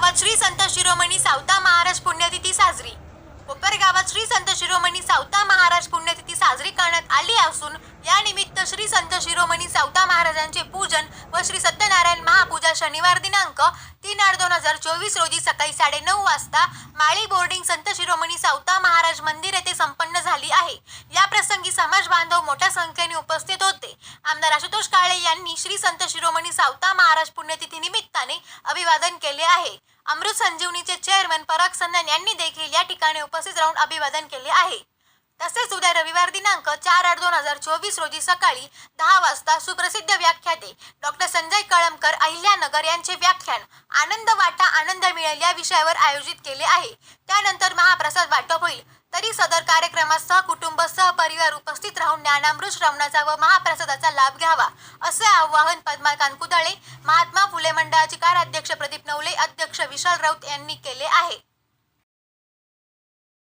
गावात श्री संत शिरोमणी सावता महाराज पुण्यतिथी साजरी. कोपर गावात श्री संत शिरोमणी सावता महाराज पुण्यतिथी साजरी करण्यात आली असून या निमित्त श्री संत शिरोमणी सावता महाराजांचे पूजन व श्री सत्यनारायण महापूजा शनिवार दिनांक तीन आठ दोन हजार चोवीस रोजी सकाळी साडेनऊ वाजता माळी बोर्डिंग संत शिरोमणी सावता महाराज मंदिर येथे संपन्न झाली आहे. या प्रसंगी समाज बांधव मोठ्या संख्येने उपस्थित होते. आमदार आशुतोष काळे यांनी श्री संत शिरोमणी सावता महाराज पुण्यतिथी निमित्ताने अभिवादन केले आहे. अमृत संजीवनीचे चेअरमन पराग सन्नन यांनी देखील या ठिकाणी उपस्थित राहून अभिवादन केले आहे. तसेच उद्या रविवार दिनांक चार आठ दोन हजार चोवीस रोजी सकाळी दहा वाजता सुप्रसिद्ध व्याख्याते डॉक्टर संजय कळमकर अहिल्यानगर यांचे व्याख्यान आनंद वाटा आनंद मिळेल या विषयावर आयोजित केले आहे. त्यानंतर महाप्रसाद वाटप होईल. तरी सदर कार्यक्रमात सहकुटुंब सहपरिवार उपस्थित राहून ज्ञानामृत श्रवणाचा व महाप्रसादाचा लाभ घ्यावा असे आवाहन पद्माकांत कुदळे महात्मा फुले मंडळाचे कार्याध्यक्ष प्रदीप नवले विशाल राऊत यांनी केले आहे.